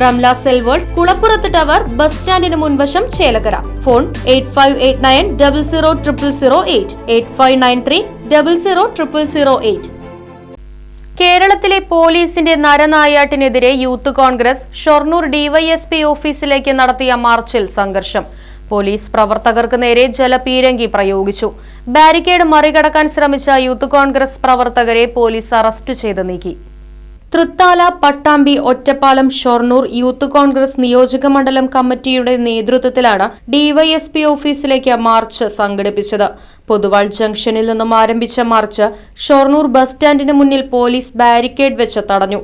Ramla cell world കുളപ്പുറത്ത് tower bus സ്റ്റാൻഡിന് മുൻവശം Chelakara phone eight five eight nine double zero triple zero eight. Eight five nine three double zero triple zero eight. കേരളത്തിലെ പോലീസിന്റെ നരനായാട്ടിനെതിരെ youth Congress Shoranur DYSP ഓഫീസിലേക്ക് നടത്തിയ മാർച്ചിൽ സംഘർഷം. പോലീസ് പ്രവർത്തകർക്ക് നേരെ ജലപീരങ്കി പ്രയോഗിച്ചു. ബാരിക്കേഡ് മറികടക്കാൻ ശ്രമിച്ച യൂത്ത് കോൺഗ്രസ് പ്രവർത്തകരെ പോലീസ് അറസ്റ്റ് ചെയ്ത് നീക്കി. തൃത്താല പട്ടാമ്പി ഒറ്റപ്പാലം ഷൊർണൂർ യൂത്ത് കോൺഗ്രസ് നിയോജക മണ്ഡലം കമ്മിറ്റിയുടെ നേതൃത്വത്തിലാണ് ഡിവൈഎസ്പി ഓഫീസിലേക്ക് മാർച്ച് സംഘടിപ്പിച്ചത്. പൊതുവാൾ ജംഗ്ഷനിൽ നിന്നും ആരംഭിച്ച മാർച്ച് ഷൊർണൂർ ബസ് സ്റ്റാൻഡിന് മുന്നിൽ പോലീസ് ബാരിക്കേഡ് വെച്ച് തടഞ്ഞു.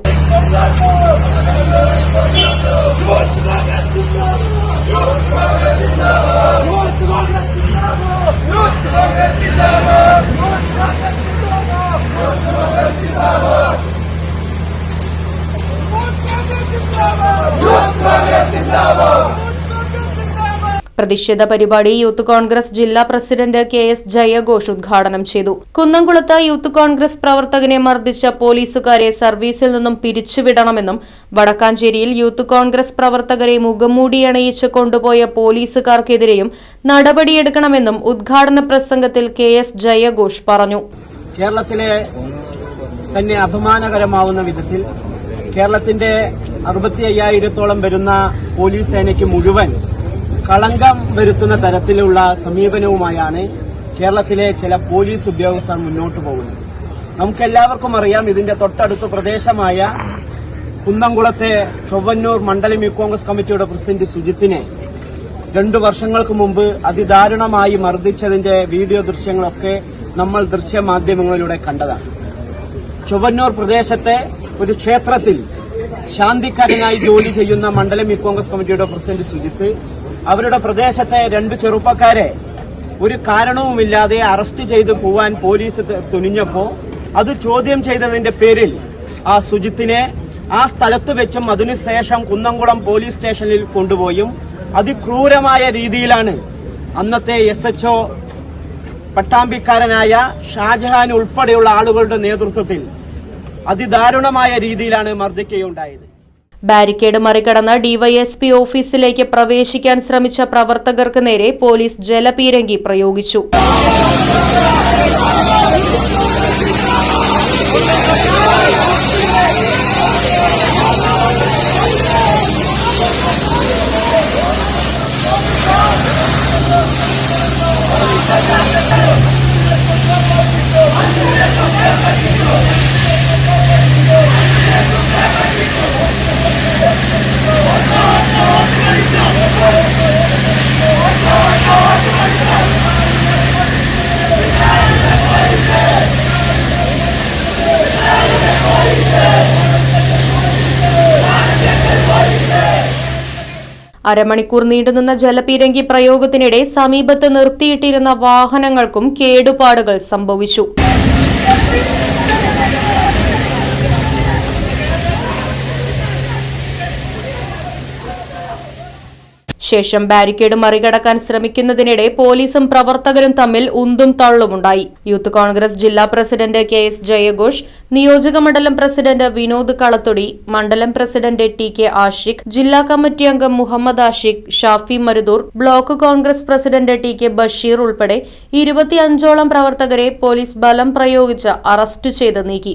പ്രതിഷേധ പരിപാടി യൂത്ത് കോൺഗ്രസ് ജില്ലാ പ്രസിഡന്റ് കെ എസ് ജയഘോഷ് ഉദ്ഘാടനം ചെയ്തു. കുന്നംകുളത്ത് യൂത്ത് കോൺഗ്രസ് പ്രവർത്തകനെ മർദ്ദിച്ച പോലീസുകാരെ സർവീസിൽ നിന്നും പിരിച്ചുവിടണമെന്നും വടക്കാഞ്ചേരിയിൽ യൂത്ത് കോൺഗ്രസ് പ്രവർത്തകരെ മുഖംമൂടി അണിയിച്ച് കൊണ്ടുപോയ പോലീസുകാർക്കെതിരെയും നടപടിയെടുക്കണമെന്നും ഉദ്ഘാടന പ്രസംഗത്തിൽ കെ എസ് ജയഘോഷ് പറഞ്ഞു. കേരളത്തിലെ തന്നെ അഭിമാനകരമാവുന്ന വിധത്തിൽ കേരളത്തിന്റെ അറുപത്തി അയ്യായിരത്തോളം വരുന്ന പോലീസ് സേനയ്ക്ക് മുഴുവൻ കളങ്കം വരുത്തുന്ന തരത്തിലുള്ള സമീപനവുമായാണ് കേരളത്തിലെ ചില പോലീസ് ഉദ്യോഗസ്ഥർ മുന്നോട്ട് പോകുന്നത്. നമുക്കെല്ലാവർക്കും അറിയാം ഇതിന്റെ തൊട്ടടുത്ത പ്രദേശമായ കുന്നംകുളത്തെ ചൊവ്വന്നൂർ മണ്ഡലം യൂത്ത് കോൺഗ്രസ് കമ്മിറ്റിയുടെ പ്രസിഡന്റ് സുജിത്തിനെ രണ്ടു വർഷങ്ങൾക്ക് മുമ്പ് അതിദാരുണമായി മർദ്ദിച്ചതിന്റെ വീഡിയോ ദൃശ്യങ്ങളൊക്കെ നമ്മൾ ദൃശ്യമാധ്യമങ്ങളിലൂടെ കണ്ടതാണ്. ചൊവ്വന്നൂർ പ്രദേശത്തെ ഒരു ക്ഷേത്രത്തിൽ ശാന്തിക്കാരനായി ജോലി ചെയ്യുന്ന മണ്ഡലം യൂത്ത് കോൺഗ്രസ് കമ്മിറ്റിയുടെ പ്രസിഡന്റ് സുജിത്ത് അവരുടെ പ്രദേശത്തെ രണ്ട് ചെറുപ്പക്കാരെ ഒരു കാരണവുമില്ലാതെ അറസ്റ്റ് ചെയ്ത് പോവാൻ പോലീസ് തുനിഞ്ഞപ്പോ അത് ചോദ്യം ചെയ്തതിന്റെ പേരിൽ ആ സുജിത്തിനെ ആ സ്ഥലത്ത് വെച്ചും അതിനുശേഷം കുന്നംകുളം പോലീസ് സ്റ്റേഷനിൽ കൊണ്ടുപോയും. അതിക്രൂരമായ രീതിയിലാണ് അന്നത്തെ എസ് എച്ച്ഒ പട്ടാമ്പിക്കാരനായ ഷാജഹാൻ ഉൾപ്പെടെയുള്ള ആളുകളുടെ നേതൃത്വത്തിൽ അതിദാരുണമായ രീതിയിലാണ് മർദ്ദിക്കുകയുണ്ടായത്. ബാരിക്കേഡ് മറികടന്ന് ഡിവൈഎസ്പി ഓഫീസിലേക്ക് പ്രവേശിക്കാൻ ശ്രമിച്ച പ്രവർത്തകർക്ക് നേരെ പോലീസ് ജലപീരങ്കി പ്രയോഗിച്ചു. അരമണിക്കൂർ നീണ്ടുനിന്ന ജലപീരങ്കി പ്രയോഗത്തിനിടെ സമീപത്ത് നിർത്തിയിട്ടിരുന്ന വാഹനങ്ങൾക്കും കേടുപാടുകൾ സംഭവിച്ചു. ശേഷം ബാരിക്കേഡ് മറികടക്കാൻ ശ്രമിക്കുന്നതിനിടെ പോലീസും പ്രവർത്തകരും തമ്മിൽ ഉന്തും തള്ളുമുണ്ടായി. യൂത്ത് കോൺഗ്രസ് ജില്ലാ പ്രസിഡന്റ് കെ എസ് ജയഘോഷ് നിയോജക മണ്ഡലം പ്രസിഡന്റ് വിനോദ് കളത്തൊടി മണ്ഡലം പ്രസിഡന്റ് ടി കെ ആഷിഖ് ജില്ലാ കമ്മിറ്റി അംഗം Muhammad Ashiq Shafi Marudur block Congress president T K Basheer ഉൾപ്പെടെ ഇരുപത്തിയഞ്ചോളം പ്രവർത്തകരെ പോലീസ് ബലം പ്രയോഗിച്ച് അറസ്റ്റ് ചെയ്ത് നീക്കി.